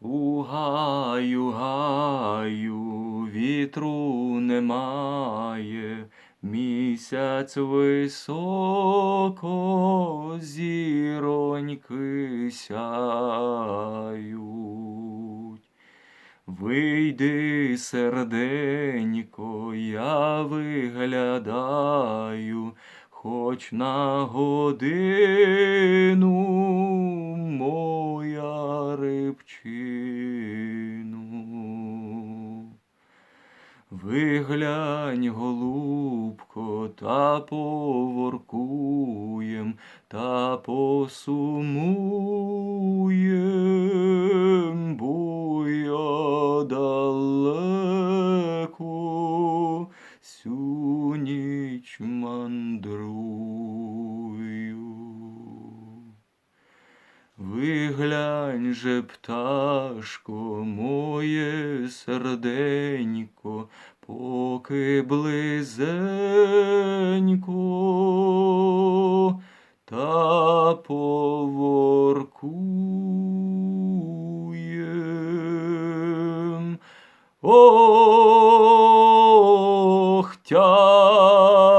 У гаю, гаю, вітру немає, місяць високо, зіроньки сяють. Вийди, серденько, я виглядаю, хоч на годину Виглянь, голубко, та поворкуєм, та посумуєм, бо я далеко сю ніч мандрую. Виглянь же, пташко, моє серденько, поки близенько, та поворкуєм. Ох, тяжко